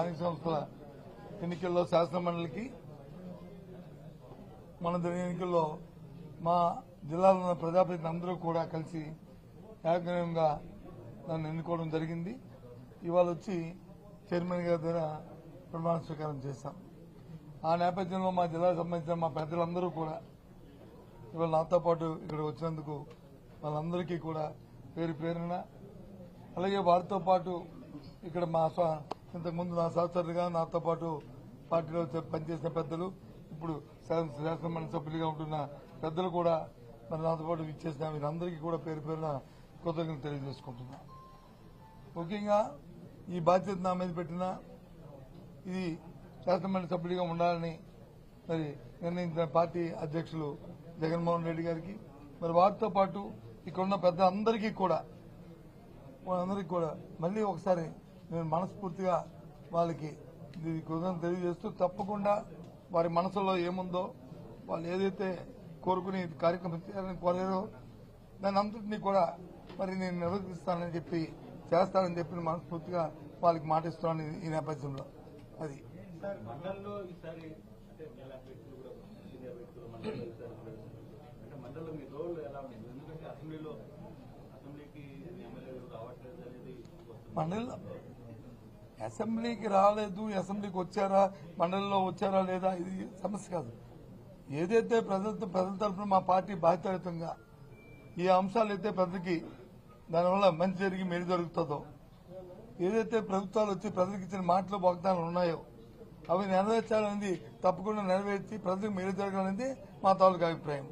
స్థానిక సంస్థల ఎన్నికల్లో శాసనమండలికి మన జరిగిన ఎన్నికల్లో మా జిల్లాలో ఉన్న ప్రజాప్రతినిధులు అందరూ కూడా కలిసి ఏకగ్రీవంగా నన్ను ఎన్నుకోవడం జరిగింది. ఇవాళ వచ్చి చైర్మన్ గారి దగ్గర ప్రమాణ స్వీకారం చేశాం. ఆ నేపథ్యంలో మా జిల్లాకు సంబంధించిన మా పెద్దలందరూ కూడా ఇవాళ నాతో పాటు ఇక్కడ వచ్చినందుకు వాళ్ళందరికీ కూడా పేరు పేరున అలాగే వారితో పాటు ఇక్కడ మా ఇంతకుముందు నా సహచరులుగా నాతో పాటు పార్టీలో పనిచేసిన పెద్దలు ఇప్పుడు శాసన శాసనమండలి సభ్యులుగా ఉంటున్న పెద్దలు కూడా మరి నాతో పాటు ఇచ్చేసిన వీరందరికీ కూడా పేరు పేరున కృతజ్ఞతలు తెలియజేసుకుంటున్నా. ముఖ్యంగా ఈ బాధ్యత నా మీద పెట్టిన ఇది శాసనమండలి సభ్యుడిగా ఉండాలని మరి నిర్ణయించిన పార్టీ అధ్యక్షులు జగన్మోహన్ రెడ్డి గారికి మరి వారితో పాటు ఇక్కడ ఉన్న పెద్దలందరికీ కూడా వాళ్ళందరికీ కూడా మళ్ళీ ఒకసారి నేను మనస్ఫూర్తిగా వాళ్ళకి ఇది కృతజ్ఞత తెలియజేస్తూ తప్పకుండా వారి మనసులో ఏముందో వాళ్ళు ఏదైతే కోరుకుని కార్యక్రమం చేయాలని కోరారో దాని అంతటినీ కూడా మరి నేను నిర్వహిస్తానని చెప్పి చేస్తానని చెప్పి మనస్ఫూర్తిగా వాళ్ళకి మాటిస్తున్నాను ఈ- ఈ నేపథ్యంలో. అది. మండలంలో అసెంబ్లీకి రాలేదు అసెంబ్లీకి వచ్చారా మండలిలో వచ్చారా లేదా ఇది సమస్య కాదు. ఏదైతే ప్రజల ప్రజల తరఫున మా పార్టీ బాధ్యతాయుతంగా ఈ అంశాలు అయితే ప్రజలకి దానివల్ల మంచి జరిగి మేలు జరుగుతుందో ఏదైతే ప్రభుత్వాలు వచ్చి ప్రజలకు ఇచ్చిన మాటలు వాగ్దానాలు ఉన్నాయో అవి నెరవేర్చాలనేది తప్పకుండా నెరవేర్చి ప్రజలకు మేలు జరగాలనేది మా తాలూకా అభిప్రాయం.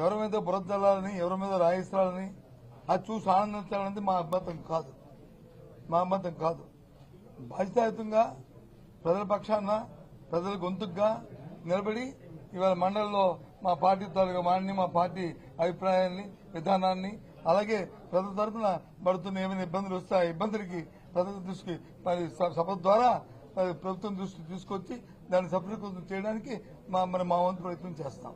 ఎవరి మీద బురద్దలాలని జల్లాలని ఎవరి మీద రాయిస్తాలని అది చూసి ఆనందించాలనేది మా అభ్యంతరం కాదు. మా అభ్యంతరం కాదు. బాధ్యతాయుతంగా ప్రజల పక్షాన ప్రజల గొంతుగా నిలబడి ఇవాళ మండలిలో మా పార్టీ తాలూకా వాడిని మా పార్టీ అభిప్రాయాన్ని విధానాన్ని అలాగే ప్రజల తరఫున పడుతున్న ఏమైనా ఇబ్బందులు వస్తే ఆ ఇబ్బందులకి ప్రజల దృష్టికి మరి సభ ద్వారా ప్రభుత్వం దృష్టికి తీసుకొచ్చి దాన్ని సఫలీకృతం చేయడానికి మా మరి మా వంతు ప్రయత్నం చేస్తాం.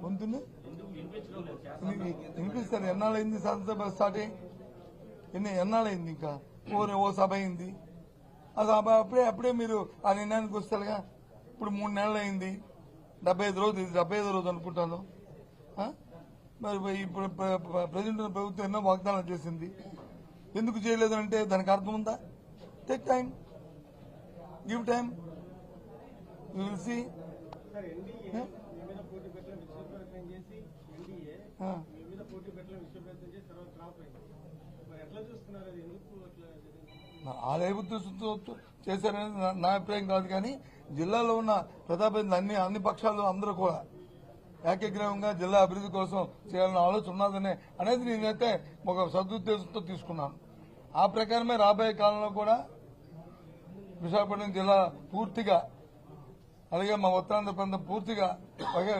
గొంతును శాసనసభలో వినిపిస్తారు. ఎన్నాళ్ళైంది శాసనసభ స్టార్ట్ అయ్యి ఎన్ని ఎన్నాళ్ళైంది ఇంకా? ఓ ఓ సభ అయింది. ఆ సభ అప్పుడే అప్పుడే మీరు ఆ నిర్ణయానికి వస్తారుగా? ఇప్పుడు మూడు నెలలు అయింది డెబ్బై ఐదు రోజు ఇది డెబ్బై ఐదు రోజు అనుకుంటాను? మరి ఇప్పుడు ప్ర- ప్ర- ప్రజెంట్ ప్రభుత్వం ఎన్నో వాగ్దానాలు చేసింది. ఎందుకు చేయలేదు అంటే దానికి అర్థం ఉందా? Take time give time you will see sir NDA చేశారనేది నా- నా అభిప్రాయం కాదు కానీ జిల్లాలో ఉన్న ప్రతాపేంద్ర అన్ని అన్ని పక్షాలు అందరూ కూడా ఏకగ్రీవంగా జిల్లా అభివృద్ధి కోసం చేయాలన్న ఆలోచన ఉన్నదనే అనేది నేనైతే ఒక సదుద్దేశంతో తీసుకున్నాను. ఆ ప్రకారమే రాబోయే కాలంలో కూడా విశాఖపట్నం జిల్లా పూర్తిగా అలాగే మా ఉత్తరాంధ్ర ప్రాంతం పూర్తిగా ఒకే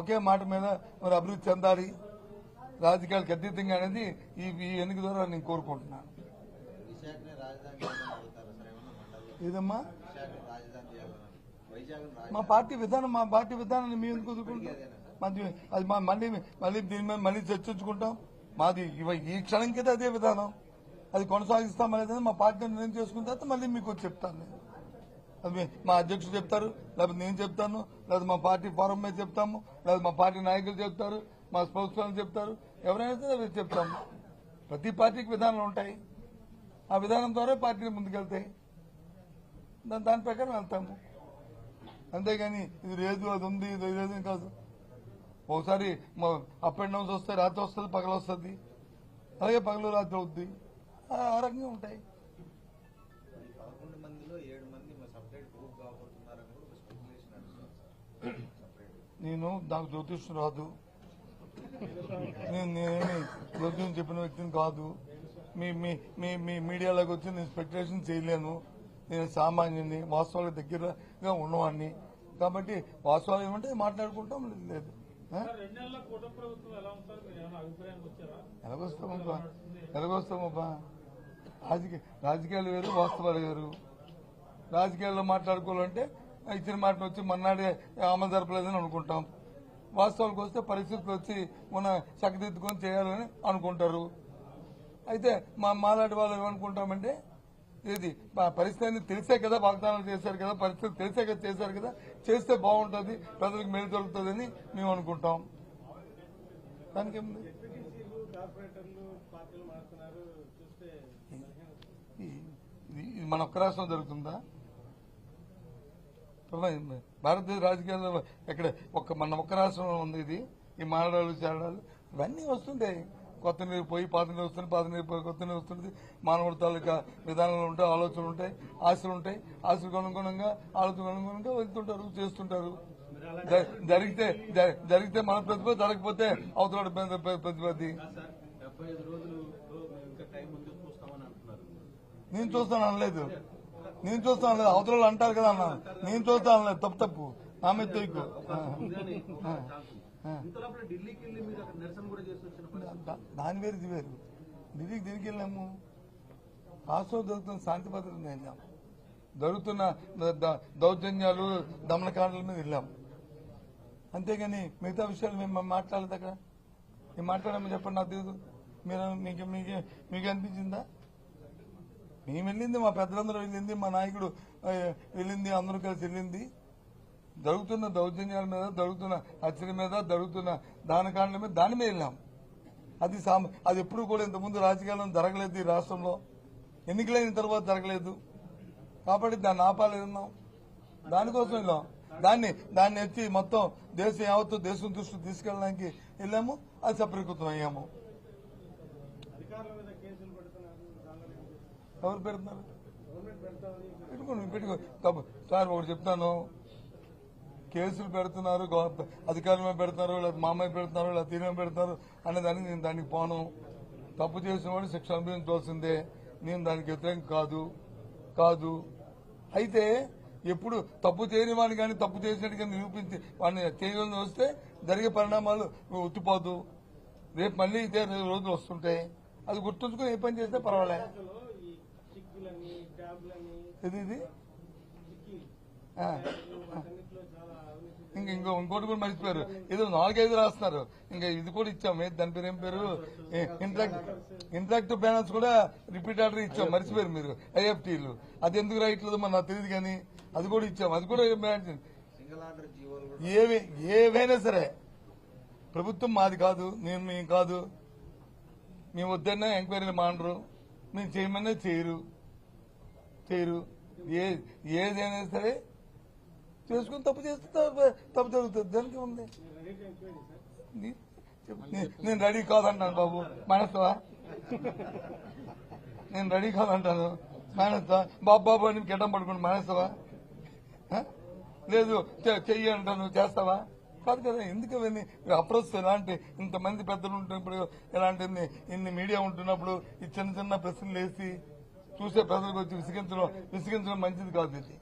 ఒకే మాట మీద మరి అభివృద్ధి చెందాలి. రాజకీయాలకు అతీతంగా అనేది ఈ ఈ ఎన్నిక ద్వారా నేను కోరుకుంటున్నాను. వైజాగ్ మా పార్టీ విధానం మా పార్టీ విధానాన్ని మేము మాది అది మా మళ్ళీ మళ్ళీ దీని మీద మళ్ళీ చర్చించుకుంటాం. మాది ఈ క్షణం కింద అదే విధానం. అది కొనసాగిస్తాం అనేది మా పార్టీ నిర్ణయం చేసుకున్న తర్వాత మళ్ళీ మీకు చెప్తాను నేను. అది మా అధ్యక్షుడు చెప్తారు లేకపోతే నేను చెప్తాను లేదా మా పార్టీ ఫోరం మీద చెప్తాము లేదా మా పార్టీ నాయకులు చెప్తారు మా స్పోక్స్మెన్ చెప్తారు. ఎవరైనా చెప్తాము. ప్రతి పార్టీకి విధానాలు ఉంటాయి. ఆ విధానం ద్వారా పార్టీలు ముందుకెళ్తాయి. దాని దాని ప్రకారం వెళ్తాము. అంతేగాని ఇది లేదు అది ఉంది ఇది లేదు కాదు. ఒకసారి అప్ అండ్ డౌన్స్ వస్తాయి రాత్రి వస్తుంది పగలు వస్తుంది అలాగే పగలు రాత్రి అవుద్ది. ఆ రకంగా ఉంటాయి. నేను నాకు జ్యోతిష్యం రాదు. నేను నేనేమి జ్యోతిష్యం చెప్పిన వ్యక్తిని కాదు. మీ మీ మీ మీ మీడియాలోకి వచ్చి నేను స్పెక్యులేషన్ చేయలేను. నేను సామాన్యుని వాస్తవాలకు దగ్గరగా ఉన్నవాడిని కాబట్టి వాస్తవాలు ఏమంటే మాట్లాడుకుంటాం లేదు. ఎలాగొస్తామబ్బా? ఎలాగొస్తామబ్బా? రాజకీయ రాజకీయాలు వేరు వాస్తవాలు వేరు. రాజకీయాల్లో మాట్లాడుకోవాలంటే ఇచ్చిన మాట వచ్చి మన్నాడే అమలు జరపలేదని అనుకుంటాం. వాస్తవానికి వస్తే పరిస్థితులు వచ్చి మన చక్కదిద్దుకొని చేయాలని అనుకుంటారు. అయితే మా మాలాంటి వాళ్ళు ఏమనుకుంటామంటే ఇది పరిస్థితిని పరిస్థితి తెలిసే కదా వాగ్దానాలు చేశారు కదా పరిస్థితి తెలిసే కదా చేశారు కదా చేస్తే బాగుంటుంది ప్రజలకు మేలు దొరుకుతుందని మేము అనుకుంటాం. దానికి ఇది మన ఒక్క రాష్ట్రం జరుగుతుందా? భారతదేశ రాజకీయాల్లో ఎక్కడ ఒక్క మన ఒక్క రాష్ట్రంలో ఉంది ఇది. ఈ మానడాలు చేరడాలు ఇవన్నీ వస్తుంటాయి. కొత్త నీరు పోయి పాత నీరు వస్తుంది పాత నీరు పోయి కొత్త నీరు వస్తుంది. మానవుడి తాలూకా విధానాలు ఉంటాయి ఆలోచనలు ఉంటాయి ఆశలు ఉంటాయి. ఆశలకు అనుగుణంగా ఆలోచనకు అనుగుణంగా వెళ్తుంటారు చేస్తుంటారు. జరిగితే జరిగితే మన ప్రతిభ జరగకపోతే అవతల అంటున్నారు. నేను చూస్తాను అనలేదు. నేను చూస్తాను అనలేదు అవతల అంటారు కదా అన్న. నేను చూస్తాను అనలేదు తప్పు తప్పు. నా మీద తొయ్యకు. పరిస్థితి దా- దాని వేరు ఇది వేరు. ఢిల్లీకి దీనికి వెళ్ళాము. రాష్ట్రంలో జరుగుతున్న శాంతి భద్రత వెళ్ళాం జరుగుతున్న దౌర్జన్యాలు దమనకాండల మీద వెళ్ళాం అంతేగాని మిగతా విషయాలు మేము మాట్లాడలేదు అక్కడ? మేము మాట్లాడమని చెప్పండి నాకు తెలియదు మీరు మీకు మీకు మీకు అనిపించిందా? మేము వెళ్ళింది మా పెద్దలందరూ వెళ్ళింది మా నాయకుడు వెళ్ళింది అందరూ కలిసి వెళ్ళింది. జరుగుతున్న దౌర్జన్యాల మీద జరుగుతున్న హత్యల మీద జరుగుతున్న దానకాండల మీద దాని మీద వెళ్ళాం. అది సామ అది ఎప్పుడు కూడా ఇంతకుముందు రాజకీయాలను జరగలేదు ఈ రాష్ట్రంలో. ఎన్నికలైన తర్వాత జరగలేదు. కాబట్టి దాన్ని ఆపాలేదన్నాం దానికోసం వెళ్ళాం. దాన్ని దాన్ని ఎత్తి మొత్తం దేశం యావత్తు దేశం దృష్టి తీసుకెళ్ళడానికి వెళ్ళాము. అది సఫలీకృతం అయ్యాము అధికారుల మీద కేసులు పెడుతున్నారు దానిలో ఏం చేస్తారు? ఎవరు పెడుతున్నారు? పెట్టుకోండి పెట్టుకో. తప్పు. సార్ ఒకటి చెప్తాను. కేసులు పెడుతున్నారు గవ- పెడుతున్నారు లేదా మా పెడుతున్నారు లేదా తీరం పెడుతున్నారు అనే దానికి నేను దానికి పోను. తప్పు చేసిన వాడు శిక్ష అనుభవించవలసిందే నేను దానికి వ్యతిరేకం కాదు. కాదు. అయితే ఎప్పుడు తప్పు చేయని వాడిని కానీ తప్పు చేసినట్టుగా నిరూపించి వాడిని చేయగలని వస్తే జరిగే పరిణామాలు ఉత్తిపోదు రేపు మళ్ళీ ఇదే రోజులు వస్తుంటాయి అది గుర్తుంచుకుని ఏ పని చేస్తే పర్వాలేదు ఇది? ఇది ఇంకా ఇంకో ఇంకోటి కూడా మర్చిపోయారు. ఏదో నాలుగైదు రాస్తున్నారు. ఇంకా ఇది కూడా ఇచ్చాం. ఏది? దాని పేరు ఏం పేరు ఇంటరాక్ట్ ఇంటరాక్టివ్ బ్యానర్స్ కూడా రిపీట్ ఆర్డర్ ఇచ్చాం. మర్చిపోయారు మీరు. ఐఎఫ్టీలు. అది ఎందుకు రాయట్లేదు మరి నాకు తెలియదు కానీ అది కూడా ఇచ్చాం. అది కూడా ఏవి ఏవైనా సరే. ప్రభుత్వం మాది కాదు నేను మేము కాదు. మేము వద్దన్నా ఎంక్వైరీలు మానరు మేము చేయమన్నా చేయరు. చేయరు ఏ ఏదైనా సరే చేసుకుని తప్పు చేస్తే తప్పు- తప్పు జరుగుతుంది. దానికి ఉంది? నేను రెడీ కాదంటాను బాబు. మానేస్తావా? నేను రెడీ కాదంటాను. మానేస్తావా? బాబు బాబు అని గడ్డం పడుకుని మానేస్తావా? లేదు చె- చెయ్యి అంటాను చేస్తావా? కాదు కదా ఎందుకు అవన్నీ? అప్రోచ్ ఎలాంటి ఇంతమంది పెద్దలు ఉంటున్నప్పుడు ఎలాంటి ఇన్ని మీడియా ఉంటున్నప్పుడు ఈ చిన్న చిన్న ప్రశ్నలు వేసి చూసే ప్రజలకు వచ్చి విసిగించడం విసిగించడం మంచిది కాదు ఇది.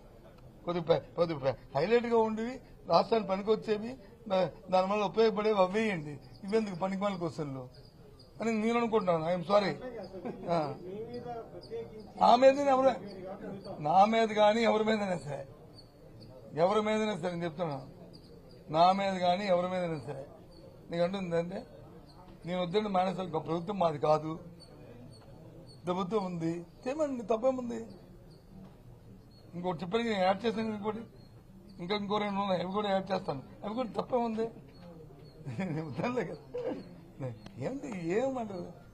కొద్ది కొద్ది హైలైట్గా ఉండేవి రాష్ట్రానికి పనికొచ్చేవి వచ్చేవి దానివల్ల ఉపయోగపడేవి అవేయండి ఇవెందుకు పనికి క్వశ్చన్లు? అని నేను అనుకుంటున్నాను. I'm sorry. నా మీద ఎవరు నా మీద కానీ ఎవరి మీదైనా సరే. ఎవరి మీదైనా సరే నేను చెప్తున్నాను నా మీద కానీ ఎవరి మీదైనా సరే. నీకు అంటుందంటే నేను వద్దండి మానేసా ప్రభుత్వం మాది కాదు. ప్రభుత్వం ఉంది. చేయమండి తప్పేముంది? ఇంకోటి చెప్పడానికి నేను యాడ్ చేశాను ఇంకోటి. ఇంకా ఇంకో రెండు ఉన్నాయి అవి కూడా యాడ్ చేస్తాను. అవి కూడా తప్పేముంది? వద్దనులే కదా. ఏంటి ఏమంటారు?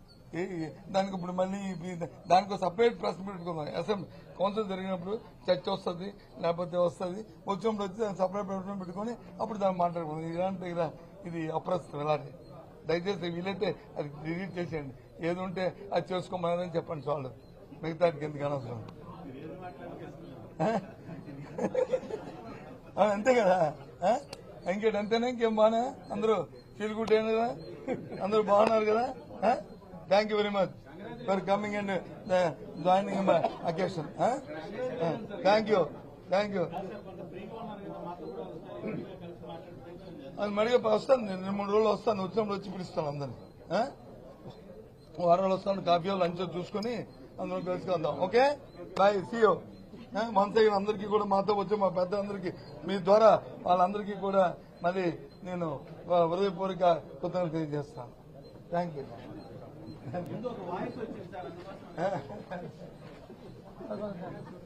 దానికి ఇప్పుడు మళ్ళీ దానికి సపరేట్ ప్రెస్ పెట్టుకుందాం. అసెంబ్లీ కౌన్సిల్ జరిగినప్పుడు చర్చ వస్తుంది లేకపోతే వస్తుంది. వచ్చినప్పుడు వచ్చి దాన్ని సపరేట్ ప్రశ్న పెట్టుకొని అప్పుడు దాన్ని మాట్లాడుకుందాం. ఇలాంటి ఇలా ఇది అప్రస్తుతం ఇలాంటి. దయచేసి వీలైతే అది డిలీట్ చేసేయండి. ఏది ఉంటే అది చేసుకోమని చెప్పండి చాలు మిగతా ఎందుకు అనవసరం? అంతే కదా? ఆ? ఇంకేటి అంతేనా? ఇంకేం బానే? అందరూ ఫీల్ గుడ్ అయిన కదా? అందరూ బాగున్నారు కదా? Thank you very much for coming and joining my occasion thank you thank you అది మడిగా వస్తాను నేను. రెండు మూడు రోజులు వస్తాను. వచ్చినప్పుడు వచ్చి పిలుస్తాను అందరిని? వారం రోజులు వస్తాను. కాఫీ లంచ్ చూసుకొని అందరం కలుసుకుందాం ఓకే? బాయ్ సీయో మనసే అందరికీ కూడా మాతో వచ్చి మా పెద్దలందరికీ మీ ద్వారా వాళ్ళందరికీ కూడా మళ్ళీ నేను హృదయపూర్వక కృతజ్ఞతలు తెలియజేస్తాను. థ్యాంక్ యూ ముందు ఒక